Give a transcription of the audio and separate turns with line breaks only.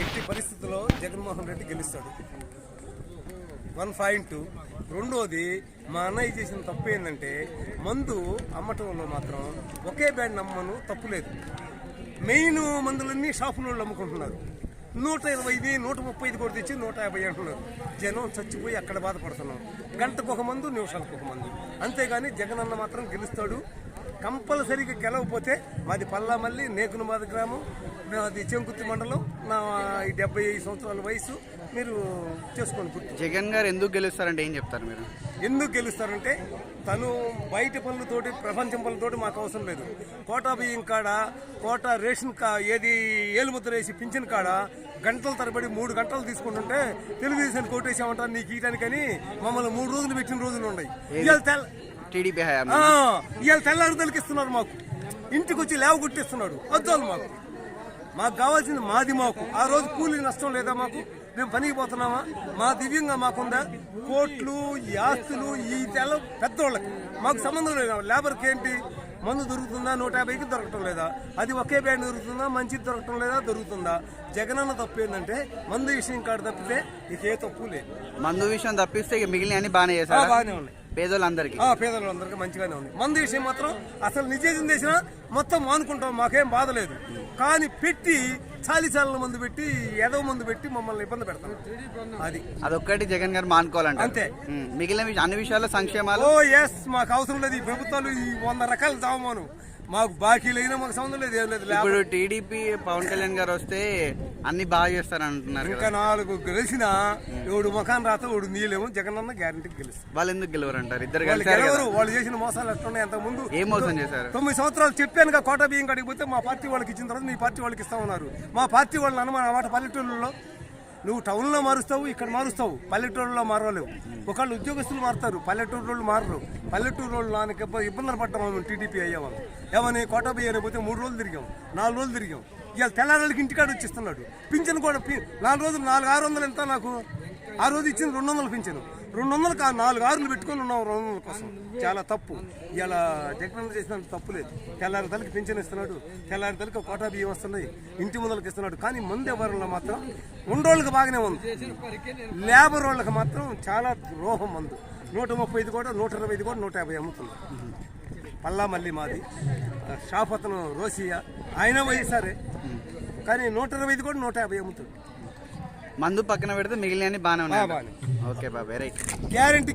ఎట్టి పరిస్థితుల్లో జగన్మోహన్ రెడ్డి గెలుస్తాడు. వన్ పాయింట్ రెండోది మా అన్నయ్య చేసిన తప్పు ఏంటంటే మందు అమ్మటంలో మాత్రం ఒకే బ్యాండ్ నమ్మను తప్పు లేదు. మెయిన్ మందులన్నీ షాపుల వాళ్ళు అమ్ముకుంటున్నారు. నూట ఇరవైది నూట ముప్పై ఐదు కూడా తెచ్చి నూట యాభై అంటున్నారు. జనం చచ్చిపోయి అక్కడ బాధపడుతున్నాం. గంటకు ఒక మందు నిమిషాలకు ఒక మందు. అంతేగాని జగన్ అన్న మాత్రం గెలుస్తాడు. కంపల్సరీగా గెలవకపోతే మాది పల్లా మల్లి నేకునమాద గ్రామం నాది చెంకుత్తి మండలం. నా ఈ డెబ్బై ఐదు సంవత్సరాల వయసు మీరు చేసుకోండి గుర్తు
జగన్ గారు ఎందుకు గెలుస్తారంటే ఏం చెప్తారు మీరు?
ఎందుకు గెలుస్తారంటే తను బయట పనులతోటి ప్రపంచం పనులతోటి మాకు అవసరం లేదు. కోటా బియ్యం కాడ కోటా రేషన్ కా ఏది ఏలుముద్ర వేసి పింఛన్ కాడ గంటల తరబడి మూడు గంటలు తీసుకుంటుంటే తెలుగుదేశం కోటేసామంటారు నీకు ఇయటానికని మమ్మల్ని మూడు రోజులు పెట్టిన రోజులు ఉన్నాయి. ఇవాళ తెల్ల
టీడీపీ
ఇవాళ తెల్లారుదలకి ఇస్తున్నారు మాకు. ఇంటికి వచ్చి లేవ కొట్టిస్తున్నారు వద్దాలు మాకు. మాకు కావాల్సింది మాది మాకు. ఆ రోజు కూలి నష్టం లేదా మాకు? మేము పనికి పోతున్నామా? మా దివ్యంగా మాకుందా? కోట్లు ఈ ఆస్తులు ఈ తెల్ల పెద్దోళ్ళకి. మాకు సంబంధం లేదు. లేబర్కి ఏంటి? మందు దొరుకుతుందా? నూట యాభైకి దొరకటం లేదా? అది ఒకే బ్యాండ్ దొరుకుతుందా? మంచిది దొరకటం లేదా? దొరుకుతుందా? జగనన్న తప్పు ఏంటంటే మందు విషయం కాడ తప్పితే ఇక ఏ తప్పు లేదు.
మందు విషయం తప్పిస్తే ఇక మిగిలిన అన్ని బాగానే చేశారు
బాగానే ఉన్నాయి.
పేదోళ్ళందరికీ.
ఆ పేదలందరికీ మంచిగానే ఉంది. మందు విషయం మాత్రం అసలు నిజేజం చేసినా మొత్తం మానుకుంటాం మాకేం బాధ లేదు. కానీ పెట్టి చాలి చాలిన మందు పెట్టి ఎదవ మందు పెట్టి మమ్మల్ని ఇబ్బంది పెడతాం అది.
అదొక్కటి జగన్ గారు మానుకోవాలంట
అంతే.
మిగిలిన అన్ని విషయాల్లో సంక్షేమాలు?
ఓ ఎస్ మాకు అవసరం లేదు. ఈ ప్రభుత్వాలు ఈ వంద రకాలు చావమాను మాకు బాకీలు అయినా మాకు సంబంధం లేదు ఏం లేదు
ఇప్పుడు టీడీపీ పవన్ కళ్యాణ్ గారు వస్తే అన్ని బాగా చేస్తారు అంటున్నారు
ఇంకా నాలుగు గెలిచినా ఎవడు ముఖాన్ రాత ఎవడు నీళ్ళేమో జగనన్న గ్యారంటీకి గెలుస్తారు.
వాళ్ళు ఎందుకు గెలవరంటారు? ఇద్దరు
వాళ్ళు
కలిసారు కదా.
గెలవరు వాళ్ళు చేసిన మోసాలు ఎట్లున్నాయి అంత ముందు
ఏం మోసం చేశారు?
తొమ్మిది సంవత్సరాలు చెప్పానుగా కోట బియ్యం కాడికి పోతే మా పార్టీ వాళ్ళకి ఇచ్చిన తర్వాత మీ పార్టీ వాళ్ళకి ఇస్తా ఉన్నారు మా పార్టీ వాళ్ళని అనుమానం మాట పల్లెటూళ్ళలో నువ్వు టౌన్లో మారుస్తావు ఇక్కడ మారుస్తావు. పల్లెటూరులో మారలేవు. ఒకళ్ళు ఉద్యోగస్తులు మారుతారు పల్లెటూరు వాళ్ళు మారరు. పల్లెటూరు వాళ్ళు నాకు ఇబ్బందులు పడ్డాం మేము టీడీపీ అయ్యాము ఏమని కోట పోతే మూడు రోజులు తిరిగాం నాలుగు రోజులు తిరిగాం. ఇవాళ తెల్లారాళ్ళకి ఇంటికాడ వచ్చిస్తున్నాడు. పింఛన్ కూడా నాలుగు రోజులు నాలుగు ఆరు వందలు ఎంత నాకు? ఆ రోజు ఇచ్చింది రెండు వందలు పింఛను. రెండు వందలు కాదు నాలుగు ఆరులు పెట్టుకొని ఉన్నాం రెండు వందల కోసం. చాలా తప్పు. ఇలా జగన్ చేసిన తప్పు లేదు. తెల్లారి తలకి పెన్షన్ ఇస్తున్నాడు. తెల్లారి తలకి కోటా బియ్యం వస్తున్నాయి. ఇంటి ముందలకి ఇస్తున్నాడు. కానీ ముందే వరంలో మాత్రం ఉండోళ్ళకి బాగానే ఉంది. లేబర్ వాళ్ళకి మాత్రం చాలా రోహం మందు. నూట ముప్పై ఐదు కూడా నూట ఇరవై ఐదు కూడా నూట యాభై అమ్ముతుంది పల్లా మళ్ళీ మాది. షాప్ అతను రోసియా ఆయన వైఎస్ఆరే కానీ నూట ఇరవై ఐదు కూడా నూట యాభై అమ్ముతుంది
మందు పక్కన పెడితే మిగిలిన అన్ని బాగానే ఉన్నాయి. ఓకే బాబాయ్ రైట్
గ్యారంటీ